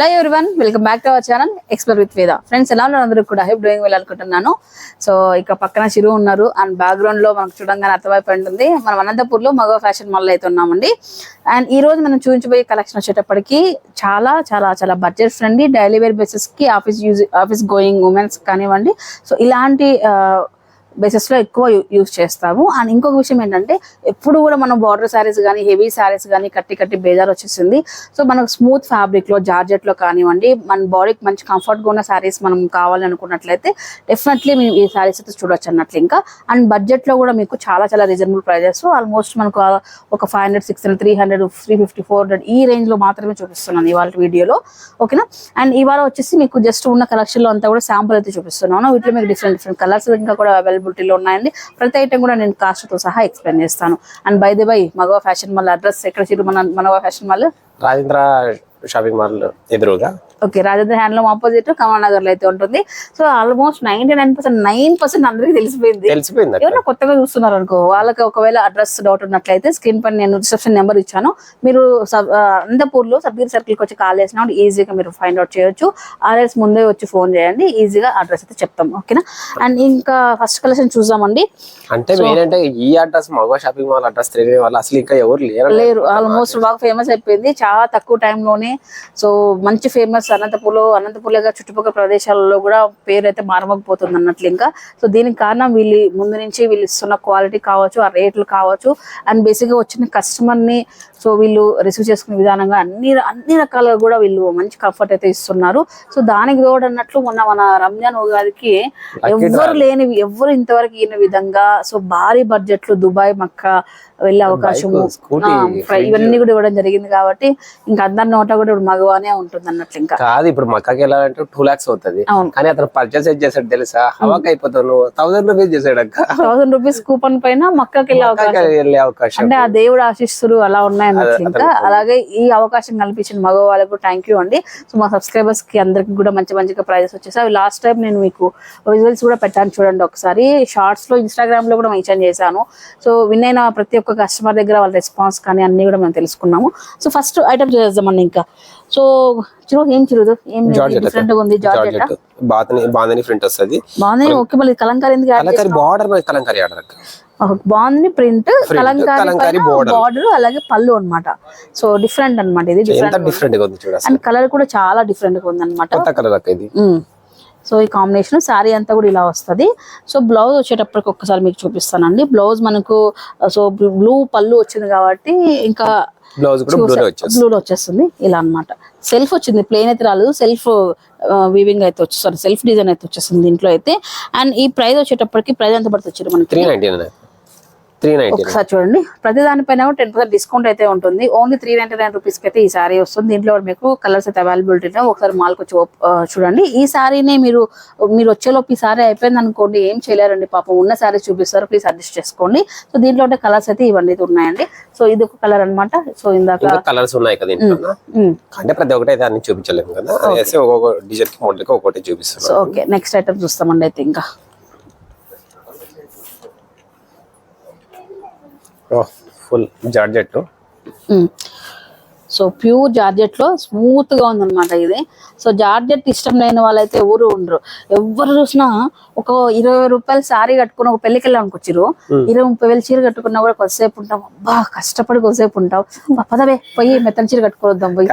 Hello everyone welcome back to our channel explore with Veda friends ఎలా ఉన్నారు? అందరూ కూడా హెప్ డూయింగ్ వెళ్ళాలనుకుంటున్నాను సో ఇక్కడ పక్కన చిరు ఉన్నారు. అండ్ బ్యాక్గ్రౌండ్లో మనకు చూడంగానే అర్థమైపోయి ఉంటుంది. మనం అనంతపూర్లో మగ ఫ్యాషన్ మాల్ అయితే ఉన్నామండి. అండ్ ఈ రోజు మనం చూపించబోయే కలెక్షన్ వచ్చేటప్పటికి చాలా చాలా చాలా budget friendly daily wear బేసిస్కి office use office going women's కానివ్వండి. సో ఇలాంటి బేసిస్లో ఎక్కువ యూజ్ చేస్తాము. అండ్ ఇంకొక విషయం ఏంటంటే ఎప్పుడు కూడా మనం బార్డర్ శారీస్ కానీ హెవీ శారీస్ కానీ కట్టి కట్టి బేజార్ వచ్చేసింది. సో మనకు స్మూత్ ఫ్యాబ్రిక్లో జార్జెట్లో కానివ్వండి మన బాడీకి మంచి కంఫర్ట్గా ఉన్న శారీస్ మనం కావాలి అనుకున్నట్లయితే డెఫినెట్లీ మేము ఈ శారీస్ అయితే చూడొచ్చు అన్నట్లు ఇంకా. అండ్ బడ్జెట్లో కూడా మీకు చాలా చాలా రీజనబుల్ ప్రైజెస్ ఆల్మోస్ట్ మనకు ఒక five hundred six hundred three hundred three fifty four hundred ఈ రేంజ్లో మాత్రమే చూపిస్తున్నాను ఇవాళ వీడియోలో. ఓకేనా అండ్ ఇవాళ వచ్చేసి మీకు జస్ట్ ఉన్న కలెక్షన్లో అంతా కూడా శాంపుల్ అయితే చూపిస్తున్నాను. వీటిలో మీకు డిఫరెంట్ డిఫరెంట్ కలర్స్ ఇంకా కూడా అవైలబిలిటీలో ఉన్నాయండి. ప్రతి ఐటమ్ కూడా నేను కాస్ట్తో సహా ఎక్స్ప్లెయిన్ చేస్తాను. అండ్ బై ది బై మగవ ఫ్యాషన్ మాల్ అడ్రస్ ఎక్కడ? చిరు మన Manava fashion mall Rajendra shopping mall ఎదురుగా. Okay Rajendra handloom opposite Kamal నగర్లో అయితే ఉంటుంది. So almost ninety nine percent nine percent అందరికి తెలిసిపోయింది. తెలిసిపోయింది. ఎవరైనా కొత్తగా చూస్తున్నారు అనుకో వాళ్ళకి ఒకవేళ అడ్రస్ డౌట్ ఉన్నట్లయితే స్క్రీన్ పైన నేను రిసెప్షన్ నెంబర్ ఇచ్చాను. మీరు అనంతపూర్లో సబ్గిరి సర్కిల్కి వచ్చి కాల్ చేసినా ఈజీగా మీరు ఫైండ్ అవుట్ చేయొచ్చు. ఆర్ఎస్ ముందే వచ్చి ఫోన్ చేయండి ఈజీగా అడ్రస్ అయితే చెప్తాం ఓకేనా అండ్ ఇంకా ఫస్ట్ కలెక్షన్ చూద్దామండి. అంటే మెయిన్ అంటే ఈ అడ్రస్ మగ షాపింగ్ మాల్ అడ్రస్ తెలియని వాళ్ళు అసలు ఇంకా ఎవరు లేరు లేరు ఆల్మోస్ట్ బాగా ఫేమస్ అయిపోయింది. చాలా తక్కువ టైంలోనే సో మంచి ఫేమస్ అనంతపూర్లో అనంతపూర్లో చుట్టుపక్కల ప్రదేశాలలో కూడా పేరు అయితే మారమకపోతుంది అన్నట్లు ఇంకా. సో దీనికి కారణం వీళ్ళు ముందు నుంచి వీళ్ళు ఇస్తున్న క్వాలిటీ కావచ్చు ఆ రేట్లు కావచ్చు అండ్ బేసిక్గా వచ్చిన కస్టమర్ని సో వీళ్ళు రిసీవ్ చేసుకునే విధానంగా అన్ని అన్ని రకాలుగా కూడా వీళ్ళు మంచి కంఫర్ట్ అయితే ఇస్తున్నారు. సో దానికి తోడు అన్నట్లు మొన్న మన రంజాన్ ఉగాదికి ఎవ్వరు లేని ఎవ్వరు ఇంతవరకు ఈయన విధంగా సో భారీ బడ్జెట్లో దుబాయ్ మక్కా వెళ్ళే అవకాశము ఫ్రై- ఇవన్నీ కూడా ఇవ్వడం జరిగింది కాబట్టి ఇంకా అందరి నోట కూడా ఇప్పుడు మగవానే ఉంటుంది అన్నట్లు ఇంకా. కాదు ఇప్పుడు మక్కకి వెళ్ళాలంటే టూ లాక్స్ అవుతుంది. కానీ అతను పర్చేస్ చేశాడు తెలుసా? హవాక్ అయిపోతాను థౌసండ్ రూపీస్ చేశాడు అక్క. థౌసండ్ రూపీస్ కూపన్ పైన మక్కకి వెళ్ళే అవకాశం. అవకాశం. అంటే ఆ దేవుడు ఆశిస్తులు అలా ఉన్నాయి అన్నట్లు ఇంకా. అలాగే ఈ అవకాశం కల్పించిన మగ వాళ్ళకు థ్యాంక్ యూ అండి. సో మా సబ్స్క్రైబర్స్కి అందరికి కూడా మంచి మంచిగా ప్రైజెస్ వచ్చేసాయి. లాస్ట్ టైం నేను మీకు విజువల్స్ కూడా పెట్టాను చూడండి ఒకసారి. షార్ట్స్లో ఇన్స్టాగ్రామ్లో కూడా మెన్షన్ చేశాను. సో విన్ అయిన ప్రతి ఒక్క కస్టమర్ దగ్గర వాళ్ళ రెస్పాన్స్ కానీ అన్ని కూడా మేము తెలుసుకున్నాము. సో ఫస్ట్ ఐటమ్ చేద్దామండి ఇంకా. సో చిరు ఏం చిరుదు ఏం డిఫరెంట్గా ఉంది జార్జెట్ బాతని బాందని ప్రింట్ వస్తుంది. బాగుంది ఓకే మళ్ళీ కలంకారీ ఎందుకు add Kalamkari border Kalamkari order అక్క. బాగుంది ప్రింట్ కలంకారీ. బార్డర్ అలాగే పళ్ళు అన్నమాట. సో డిఫరెంట్ అన్నమాట ఇది డిఫరెంట్ డిఫరెంట్ అండ్ కలర్ కూడా చాలా డిఫరెంట్గా ఉంది అనమాట కొత్త కలర్ అక్క ఇది. సో ఈ కాంబినేషన్ శారీ అంతా కూడా ఇలా వస్తది. సో బ్లౌజ్ వచ్చేటప్పటికి ఒక్కసారి మీకు చూపిస్తానండి. బ్లౌజ్ మనకు సో బ్లూ పళ్ళు వచ్చింది కాబట్టి ఇంకా బ్లౌజ్ వచ్చేస్తుంది. బ్లూలో వచ్చేస్తుంది ఇలా అన్నమాట. సెల్ఫ్ వచ్చింది ప్లేన్ అయితే రాలేదు సెల్ఫ్ వీవింగ్ అయితే వచ్చి సారీ సెల్ఫ్ డిజైన్ అయితే వచ్చేసింది దీంట్లో అయితే. అండ్ ఈ ప్రైస్ వచ్చేటప్పటికి ప్రైస్ ఎంత పడుతుంది మనకి? Three ninety nine. Three ninety ఒకసారి చూడండి. ప్రతి దానిపైన టెన్ పర్సెంట్ డిస్కౌంట్ అయితే ఉంటుంది. Only three ninety nine rupees అయితే ఈ సారీ వస్తుంది. దీంట్లో మీకు కలర్స్ అయితే అవైలబిలిటీ ఒకసారి మాల్కి వచ్చి చూడండి. ఈ సారీని మీరు మీరు వచ్చేలోపు ఈ సారీ అయిపోయింది అనుకోండి ఏం చేయలేరండి పాపం. ఉన్న సారీ చూపిస్తారు. ప్లీజ్ అడ్జస్ట్ చేసుకోండి. సో దీంట్లో ఉండే కలర్స్ అయితే ఇవన్నీ ఉన్నాయండి. సో ఇది ఒక కలర్ అన్నమాట. సో ఇందాక కలర్స్ ఉన్నాయి కదా అంటే ప్రతి ఒక్కటి అయితే అన్ని చూపించలేము కదా. డిజైన్ మోడల్కి చూపిస్తున్నాం ఓకే నెక్స్ట్ ఐటమ్ చూస్తామండి అయితే ఇంకా. ఫుల్ జార్జెట్ సో ప్యూర్ జార్జెట్లో స్మూత్గా ఉందన్నమాట ఇది. సో జార్జెట్ ఇష్టం లేని వాళ్ళైతే ఎవరు ఉండరు. ఎవరు చూసినా ఒక ఇరవై రూపాయలు సారీ కట్టుకుని ఒక పెళ్ళికి వెళ్ళాం అనుకొచ్చిరు ఇరవై ముప్పై వేలు చీర కట్టుకున్నా కూడా కొద్దిసేపు ఉంటాం. అబ్బా కష్టపడి కొద్దిసేపు ఉంటాం. పదవే పోయి మెత్తని చీర కట్టుకోవద్దాం పోయి.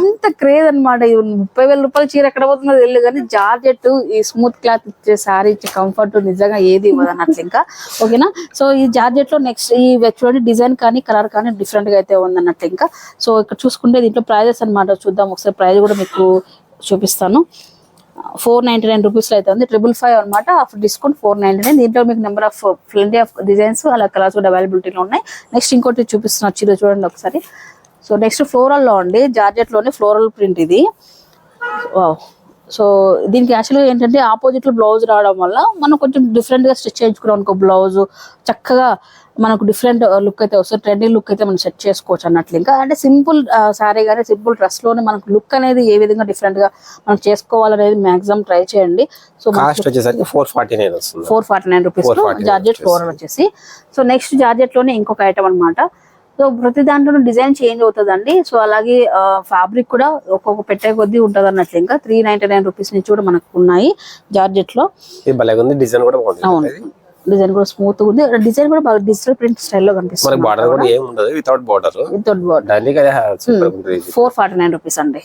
అంతే. క్రేజ్ అనమాట ముప్పై వేల రూపాయల చీర ఎక్కడ పోతుందో తెలియదు కానీ జార్జెట్ ఈ స్మూత్ క్లాత్ ఇచ్చే సారీ ఇచ్చే కంఫర్ట్ నిజంగా ఏది ఇవ్వదు అన్నట్లు ఇంకా. ఓకేనా? సో ఈ జార్జెట్లో నెక్స్ట్ ఈ చూడండి డిజైన్ కానీ కలర్ కానీ డిఫరెంట్గా అయితే ఉంది ఇంకా. సో ఇక్కడ చూసుకుంటే దీంట్లో ప్రైజెస్ అన్నమాట చూద్దాం. ఒకసారి ప్రైస్ కూడా మీకు చూపిస్తాను. ఫోర్ నైన్టీ నైన్ రూపీస్ అయితే ఉంది. ట్రిపుల్ ఫైవ్ అనమాట after discount four ninety nine దీంట్లో మీకు number of plenty of designs అలా కలర్స్ కూడా అవైలబిలిటీలో ఉన్నాయి. నెక్స్ట్ ఇంకోటి చూపిస్తున్నారు చీర చూడండి ఒకసారి. సో నెక్స్ట్ ఫ్లోరల్లో అండి. జార్జెట్లోనే ఫ్లోరల్ ప్రింట్ ఇది. వావ్ సో దీనికి యాక్చువల్గా ఏంటంటే ఆపోజిట్లో బ్లౌజ్ రావడం వల్ల మనం కొంచెం డిఫరెంట్గా స్టిచ్ చేయించుకున్నాం అనుకో బ్లౌజ్ చక్కగా మనకు డిఫరెంట్ లుక్ అయితే వస్తుంది. ట్రెండింగ్ లుక్ అయితే మనం సెట్ చేసుకోవచ్చు అన్నట్లు. ఇంకా అంటే సింపుల్ సారీ కానీ సింపుల్ డ్రెస్లోనే మనకు లుక్ అనేది ఏ విధంగా డిఫరెంట్గా మనం చేసుకోవాలనేది మాక్సిమం ట్రై చేయండి. సో కాస్ట్ వచ్చేసరికి four forty nine four forty nine రూపీస్లో 449 జార్జెట్ ఫ్లోరల్ వచ్చేసి. సో నెక్స్ట్ జార్జెట్లోనే ఇంకొక ఐటమ్ అన్నమాట. సో ప్రతి దాంట్లో డిజైన్ చేంజ్ అవుతుందండి. సో అలాగే ఫ్యాబ్రిక్ కూడా ఒక్కొక్క పెట్టే కొద్దీ ఉంటుంది అన్నట్లు. ఇంకా త్రీ నైన్టీ నైన్ రూపీస్ నుంచి కూడా మనకు ఉన్నాయి జార్జెట్లో ఇది భలే ఉంది డిజైన్ కూడా అవును. డిజైన్ కూడా స్మూత్ ఉంది. డిజైన్ కూడా బాగా డిజిటల్ ప్రింట్ స్టైల్లో కనిపిస్తుంది బార్డర్ కూడా ఏం ఉండదు. వితౌట్ బార్డర్ వితౌట్ బోర్డ్ దానికి అదే సూపర్ ఉంటుంది ఇది. ఫోర్ ఫార్టీ నైన్ రూపీస్ అండి.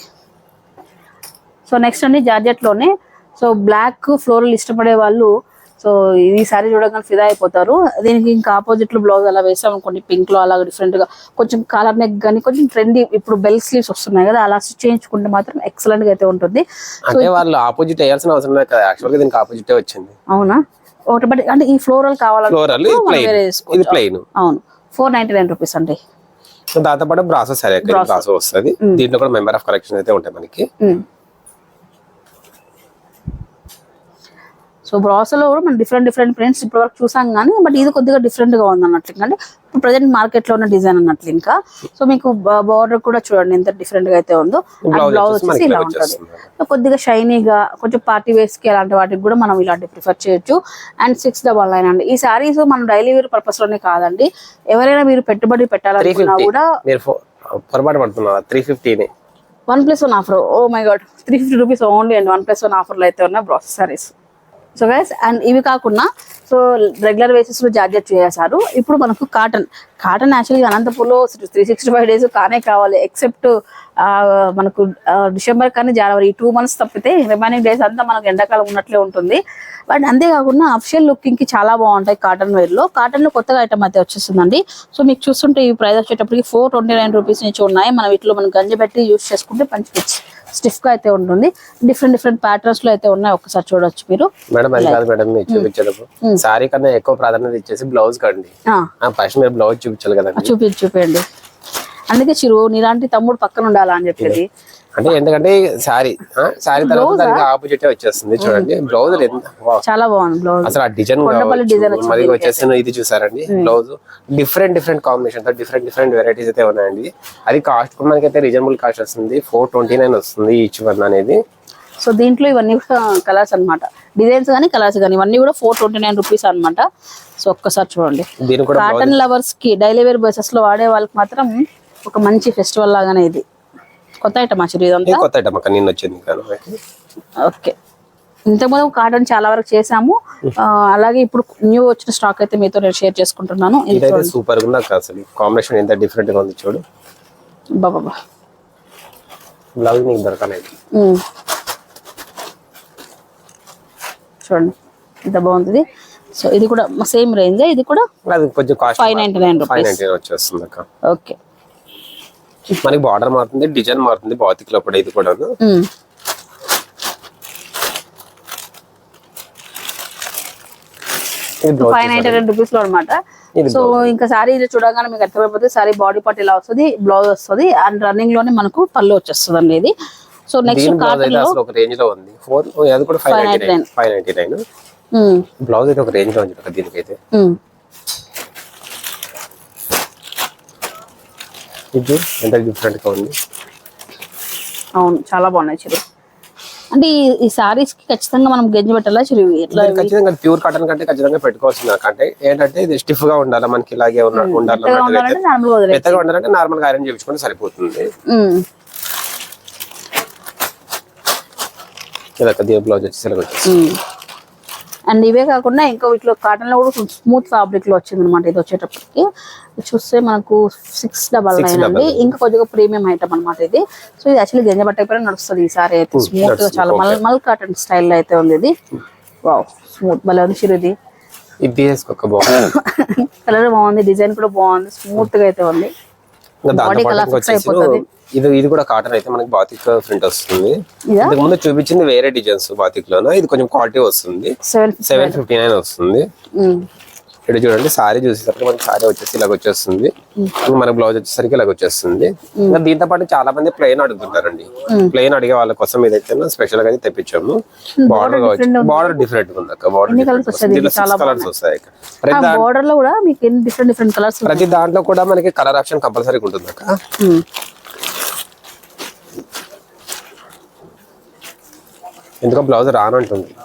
సో నెక్స్ట్ అండి జార్జెట్లోనే సో బ్లాక్ ఫ్లోరల్ ఇష్టపడే వాళ్ళు సో ఈ సారీ చూడగానే ఫిదా అయిపోతారు. దీనికి ఇంకా ఆపోజిట్లో బ్లౌజ్ అలా వేసాం అనుకోండి పింక్లో అలా డిఫరెంట్గా. కొంచెం కాలర్ నెక్ కానీ కొంచెం ట్రెండీ ఇప్పుడు బెల్ స్లీవ్స్ వస్తున్నాయి కదా అలా స్టిచ్ చేయించుకుంటే మాత్రం ఎక్సలెంట్గా అయితే ఉంటుంది. అంటే వాళ్ళు ఆపోజిట్ వేయాల్సిన అవసరం లేదు కదా. యాక్చువల్గా దీనికి ఆపోజిట్ వచ్చింది. అవునా? ఒకటి బట్ అంటే ఈ ఫ్లోరల్ కావాలంటే ఇది ప్లెయిన్ అవును. ఫోర్ నైన్టీ నైన్ రూపీస్ అండి. దాంతో పాటు బ్రాసో సరే బ్రాసో. వస్తుంది. దీంట్లో కూడా మెంబర్ ఆఫ్ కలెక్షన్ అయితే ఉంటాయి మనకి. సో బ్రాసోలో కూడా మనం డిఫరెంట్ డిఫరెంట్ ప్రింట్స్ ఇప్పటి వరకు చూసాం కానీ బట్ ఇది కొద్దిగా డిఫరెంట్గా ఉంది అన్నట్లు. అంటే ఇప్పుడు ప్రజెంట్ మార్కెట్లో ఉన్న డిజైన్ అన్నట్లు ఇంకా. సో మీకు బార్డర్ కూడా చూడండి ఎంత డిఫరెంట్గా అయితే ఉందో. బ్లౌజ్ వచ్చేసి ఇలా ఉంటుంది. కొద్దిగా షైనీగా కొంచెం పార్టీ వేర్స్కి అలాంటి వాటికి కూడా మనం ఇలాంటి ప్రిఫర్ చేయొచ్చు. అండ్ సిక్స్ డబల్ నైన్ అండి. ఈ సారీస్ మనం డైలీ వేర్ పర్పస్లోనే కాదండి. ఎవరైనా మీరు పెట్టుబడి పెట్టాలనుకున్నా కూడా పొరపాటు పడుతున్నారు three ఫిఫ్టీని one plus one offer oh my god three fifty rupees only అండి. వన్ ప్లస్ వన్ ఆఫర్లో అయితే ఉన్నాయి బ్రాసెస్ సారీస్ సో గైస్ అండ్ ఇవి కాకుండా సో రెగ్యులర్ బేసిస్లో జార్జెట్ చేశారు ఇప్పుడు మనకు కాటన్ కాటన్ యాక్చువల్గా అనంతపూర్లో త్రీ సిక్స్టీ ఫైవ్ డేస్ కానే కావాలి ఎక్సెప్ట్ మనకు డిసెంబర్ కానీ జనవరి ఈ టూ మంత్స్ తప్పితే రిమైనింగ్ డేస్ అంతా మనకు ఎండాకాలం ఉన్నట్లే ఉంటుంది. బట్ అంతేకాకుండా అఫిషియల్ లుకింగ్కి చాలా బాగుంటాయి కాటన్ వేర్లో. కాటన్లో కొత్తగా ఐటమ్ అయితే వచ్చేస్తుందండి. సో మీకు చూస్తుంటే ఈ ప్రైస్ వచ్చేటప్పటికి ఫోర్ ట్వంటీ నైన్ రూపీస్ నుంచి ఉన్నాయి. మనం వీటిలో మనం గంజి పెట్టి యూస్ చేసుకుంటే మంచి స్టిఫ్గా అయితే ఉంటుంది. డిఫరెంట్ డిఫరెంట్ ప్యాటర్న్స్లో అయితే ఉన్నాయి. ఒకసారి చూడొచ్చు మీరు. మేడం అది కాదు మేడం మీరు చూపించేటప్పుడు సారీ కన్నా ఎక్కువ ప్రాధాన్యత ఇచ్చేసి బ్లౌజ్ కండి ఫస్ట్ మీరు బ్లౌజ్ చూపించాలి కదండి. చూపి చూపించండి అందుకే చిరు నీలాంటి తమ్ముడు పక్కన ఉండాలా అని చెప్పేది. అంటే ఎందుకంటే సారీ సారీ తర్వాత దానికి ఆపోజిట్ వచ్చేస్తుంది చూడండి. బ్లౌజ్ చాలా బాగుంది బ్లౌజ్ అసలు ఆ డిజైన్ మరి వచ్చేసి ఇది చూసారండి. బ్లౌజ్ డిఫరెంట్ డిఫరెంట్ కాంబినేషన్తో డిఫరెంట్ డిఫరెంట్ వెరైటీస్ అయితే ఉన్నాయండి. అది కాస్ట్ కూడా మనకైతే రీజనబుల్ కాస్ట్ వస్తుంది. ఫోర్ ట్వంటీ నైన్ వస్తుంది ఈచ్ వన్ అనేది. సో దీంట్లో ఇవన్నీ కూడా కలర్స్ అన్నమాట. డిజైన్స్ కానీ కలర్స్ కానీ ఇవన్నీ కూడా ఫోర్ ట్వంటీ నైన్ రూపీస్ అనమాట సో ఒక్కసారి చూడండి. కాటన్ లవర్స్కి డైలీ వేర్ బేసెస్లో వాడే వాళ్ళకి మాత్రం ఒక మంచి ఫెస్టివల్ లాగానే ఇది. కొత్త ఐటమ్ ఇదంతా? కొత్త ఐటమ్ నిన్న వచ్చింది. ఓకే. ఇంతకుముందు కాటన్ చాలా వరకు చేసాము అలాగే ఇప్పుడు న్యూ వచ్చిన స్టాక్ అయితే మీతో నేను షేర్ చేసుకుంటున్నాను. ఇదైతే సూపర్గా అసలు. కాంబినేషన్ ఎంత డిఫరెంట్గా ఉంది చూడు. బాబా బ్లౌజ్ నీకు దొరకలేదు. చూడండి. ఎంత బాగుంది. సో ఇది కూడా సేమ్ రేంజ్ ఇది కూడా కొంచెం five ninety nine rupees okay. మనకి బార్డర్ మారుతుంది డిజైన్ మారుతుంది బాతిక్లో కూడా ఇది కూడా ఫైవ్ నైన్టీ నైన్ రూపీస్లో అనమాట సో ఇంకా సారీ ఇది చూడగానే మీకు అర్థమైపోతే సారీ బాడీ పార్ట్ ఇలా వస్తుంది బ్లౌజ్ వస్తుంది అండ్ రన్నింగ్లోనే మనకు పళ్ళు వచ్చేస్తుంది అండి ఇది సో నెక్స్ట్ కాటన్లో ఒక రేంజ్లో ఉంది. ఫోర్ అది కూడా five nine five ninety nine um, blouse అయితే ఒక రేంజ్లో ఉంది దీనికైతే. ఇది ఎంత డిఫరెంట్గా ఉంది? అవును చాలా బాగున్నాయి చిరు అంటే ఈ- సారీస్కి ఖచ్చితంగా మనం గెంజి పెట్టాలా చిరు? ఎట్లా ఖచ్చితంగా ప్యూర్ కాటన్ కంటే ఖచ్చితంగా పెట్టుకోవాల్సింది అంటే ఏంటంటే ఇది స్టిఫ్గా ఉండాలి మనకి ఇలాగే ఉండాలి మెత్తగా ఉండాలంటే. నార్మల్గా ఐరన్ చేయించుకుంటే సరిపోతుంది. ఇలా బ్లౌజ్ వచ్చేసి ఇలా వచ్చేసి అండ్ ఇవే కాకుండా ఇంకా వీటిలో కాటన్లో కూడా స్మూత్ ఫ్యాబ్రిక్లో వచ్చింది అనమాట ఇది వచ్చేటప్పటికి. చూస్తే మనకు సిక్స్ డబల్ నైన్ అండి. ఇంకా కొద్దిగా ప్రీమియం ఐటమ్ అన్నమాట ఇది. సో ఇది యాక్చువల్లీ గంజ బట్ట అయిపోయినా నడుస్తుంది ఈసారి అయితే. స్మూత్గా చాలా మల్ మల్ కాటన్ స్టైల్ అయితే ఉంది ఇది. వావ్ స్మూత్ భలే ఉంది చిరు ఇది. కలర్ బాగుంది డిజైన్ కూడా బాగుంది స్మూత్గా అయితే ఉంది. ఇది ఇది కూడా కాటన్ అయితే మనకి బాతిక్ ప్రింట్ వస్తుంది. ఇంతకు ముందు చూపించింది వేరే డిజైన్స్ బాతిక్ లోన? ఇది కొంచెం క్వాలిటీ వస్తుంది. సెవెన్ ఫిఫ్టీ నైన్ వస్తుంది. ఇక్కడ చూడండి సారీ చూసేసరికి మనకి సారీ వచ్చేసి ఇలాగ వచ్చేస్తుంది. మన బ్లౌజ్ వచ్చేసరికి ఇలాగ వచ్చేస్తుంది. ఇంకా దీంతో పాటు చాలా మంది ప్లెయిన్ అడుగుతుంటారండి ప్లెయిన్ అడిగే వాళ్ళ కోసం ఇదైతే స్పెషల్గా తెప్పించాము. బార్డర్ బార్డర్ డిఫరెంట్ ఉంది? బార్డర్ కలర్స్ వస్తాయి. ప్రతి దా- బోర్డర్లో కూడా మీకు ఎన్ని డిఫరెంట్ డిఫరెంట్ కలర్స్ ప్రతి దాంట్లో కూడా మనకి కలర్ ఆప్షన్ కంపల్సరీ ఉంటుంది అక్క. ఎందుకో బ్లౌజ్ రానంటుంది.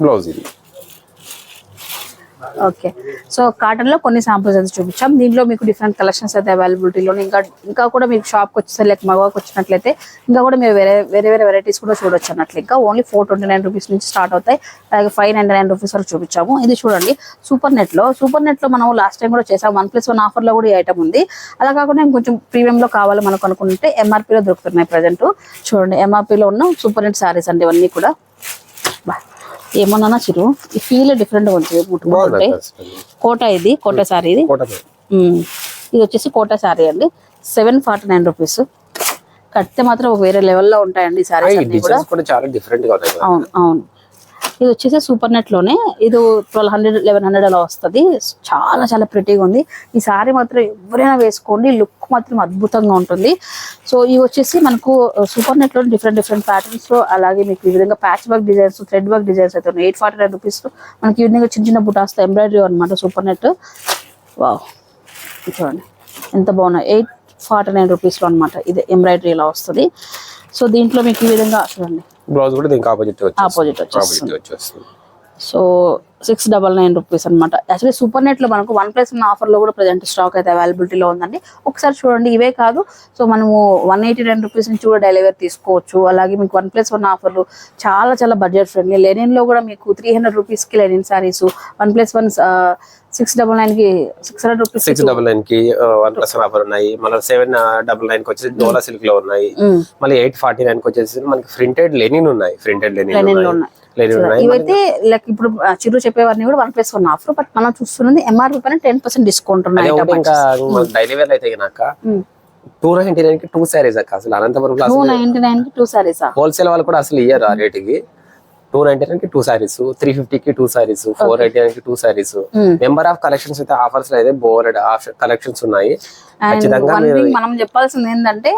బ్లౌజ్ ఇది. ఓకే. సో కాటన్లో కొన్ని శాంపుల్స్ అయితే చూపించాం. దీంట్లో మీకు డిఫరెంట్ కలెక్షన్స్ అయితే అవైలబిలిటీలో ఇంకా ఇంకా కూడా మీకు షాప్కి వచ్చేసరి లేక మగవాకి వచ్చినట్లయితే ఇంకా కూడా మీరు వేరే వేరే వేరే వెరైటీస్ కూడా చూడొచ్చు అన్నట్లు. ఇంకా only four twenty nine rupees నుంచి స్టార్ట్ అవుతాయి. అలాగే ఫైవ్ నైన్టీ నైన్ రూపీస్ వరకు చూపించాము. ఇది చూడండి సూపర్ నెట్లో సూపర్ నెట్లో మనం లాస్ట్ టైం కూడా చేసాం. వన్ ప్లస్ వన్ ఆఫర్లో కూడా ఈ ఐటమ్ ఉంది. అలా కాకుండా ఇంకొంచెం ప్రీమియం లో కావాలి మనకు అనుకుంటే ఎంఆర్పీలో లో దొరుకుతున్నాయి ప్రజెంట్ చూడండి ఎంఆర్పీలో లో ఉన్న సూపర్ నెట్ శారీస్ అండి ఇవన్నీ కూడా. ఏమన్నా చిరు ఈ ఫీల్ డిఫరెంట్గా ఉంటుంది. కోట ఇది కోట శారీ ఇది కోట మీద. ఉమ్. ఇది వచ్చేసి కోట శారీ అండి సెవెన్ ఫార్టీ నైన్ రూపీస్ కడితే మాత్రం వేరే లెవెల్లో ఉంటాయండి ఈ శారీస్ కూడా చాలా డిఫరెంట్. అవును అవును ఇది వచ్చేసి సూపర్ నెట్లోనే. ఇది ట్వెల్వ్ హండ్రెడ్ లెవెన్ హండ్రెడ్ అలా వస్తుంది. చాలా చాలా ప్రిటీగా ఉంది. ఈ సారీ మాత్రం ఎవరైనా వేసుకోండి. లుక్ మాత్రం అద్భుతంగా ఉంటుంది. సో ఇవి వచ్చేసి మనకు సూపర్ నెట్లో డిఫరెంట్ డిఫరెంట్ ప్యాటర్న్స్లో అలాగే మీకు ఈ విధంగా patch work designs thread work designs అయితే ఉన్నాయి. ఎయిట్ ఫార్టీ నైన్ రూపీస్ మనకి ఈ విధంగా చిన్న చిన్న బుటాస్తో ఎంబ్రాయిడరీ అనమాట సూపర్ నెట్ వావ్ చూడండి. ఎంత బాగున్నాయి. ఎయిట్ ఫార్టీ నైన్ రూపీస్లో అనమాట ఇది ఎంబ్రాయిడరీ ఇలా వస్తుంది. సో దీంట్లో మీకు ఈ విధంగా చూడండి. బ్లౌజ్ కూడా దీనికి ఆపోజిట్. ఆపోజిట్ వచ్చేస్తుంది so six double nine rupees అనమాట యాక్చువల్లీ సూపర్ నెట్లో మనకు వన్ ప్లస్ ఉన్న ఆఫర్లో కూడా ప్రజెంట్ స్టాక్ అయితే అవైలబిలిటీలో ఉందండి. ఒకసారి చూడండి ఇవే కాదు. సో మనము వన్ ఎయిటీ నైన్ రూపీస్ నుంచి కూడా డెలివరీ తీసుకోవచ్చు. అలాగే మీకు వన్ ప్లస్ వన్ ఆఫర్లు చాలా చాలా బడ్జెట్ ఫ్రెండ్లీ. లెనిన్లో కూడా మీకు త్రీ హండ్రెడ్ రూపీస్కి linen saris one plus one six double నైన్కి six hundred rupees six double నైన్కి వన్ ప్లస్ ఆఫర్ ఉన్నాయి. మళ్ళీ సెవెన్ డబల్ నైన్కి వచ్చేసి డోలా సిల్క్లో ఉన్నాయి మళ్ళీ ఎయిట్ ఫార్టీ నైన్కి వచ్చేసి మనకి ప్రింటెడ్ లెనిన్ ఉన్నాయి. ప్రింటెడ్ లెనిన్ లెనిన్లో ఉన్నాయి. ఇవైతే లైక్ ఇప్పుడు చిరు చెప్పేవారిని కూడా one plus one offer but మనం చూస్తున్నది ఎంఆర్పీ పైన టెన్ పర్సెంట్ డిస్కౌంట్ ఉన్నాయి డైలీ వేర్ అయితే కనుక టూ నైన్టీ నైన్కి టూ సారీస్ అక్క అసలు అనంతపురం టూ నైన్టీ నైన్కి టూ సారీసా హోల్సేల్ వాళ్ళు కూడా అసలు ఇయ్యారు ఆ టూ నైన్టీ నైన్కి టూ సారీస్ త్రీ ఫిఫ్టీ కి టూ సారీస్ ఫోర్ నైన్కి టూ సారీస్ ఆఫ్ కలెక్షన్స్ అయితే ఆఫర్స్ అయితే బోర్డ్ కలెక్షన్స్ ఉన్నాయి. మనం చెప్పాల్సింది ఏంటంటే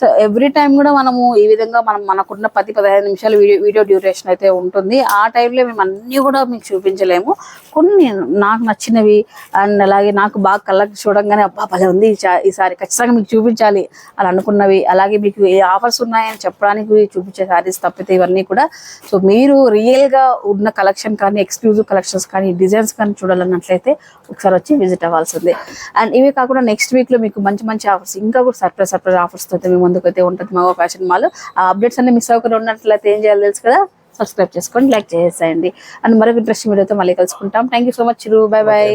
సో ఎవ్రీ టైం కూడా మనము ఈ విధంగా మనం మనకున్న పది పదిహేను నిమిషాలు వీడియో వీడియో డ్యూరేషన్ అయితే ఉంటుంది. ఆ టైంలో మేము అన్ని కూడా మీకు చూపించలేము. కొన్ని నాకు నచ్చినవి అండ్ అలాగే నాకు బాగా కళ్ళకి చూడంగానే అబ్బా భలే ఉంది ఈసారి ఖచ్చితంగా మీకు చూపించాలి అని అనుకున్నవి. అలాగే మీకు ఏ ఆఫర్స్ ఉన్నాయని చెప్పడానికి చూపించే సారీస్ తప్పితే ఇవన్నీ కూడా. సో మీరు రియల్గా ఉన్న కలెక్షన్ కానీ ఎక్స్క్లూజివ్ కలెక్షన్స్ కానీ డిజైన్స్ కానీ చూడాలన్నట్లయితే ఒకసారి వచ్చి విజిట్ అవ్వాల్సిందే. అండ్ ఇవి కాకుండా నెక్స్ట్ వీక్లో మీకు మంచి మంచి ఆఫర్స్ ఇంకా కూడా సర్ప్రైజ్ సర్ప్రైజ్ ఆఫర్స్ అయితే మీ ముందుకు అయితే ఉంటుంది మా ఫ్యాషన్ మాల్ ఆ అప్డేట్స్ అన్ని మిస్ అవ్వకుండా ఉన్నట్లయితే ఏం చేయాలి తెలుసు కదా? సబ్స్క్రైబ్ చేసుకోండి లైక్ చేసేయండి. అండ్ మరొక ఇంట్రెస్టింగ్ వీడియోతో మళ్ళీ కలుసుకుంటాం. Thank you so much Chiru bye bye.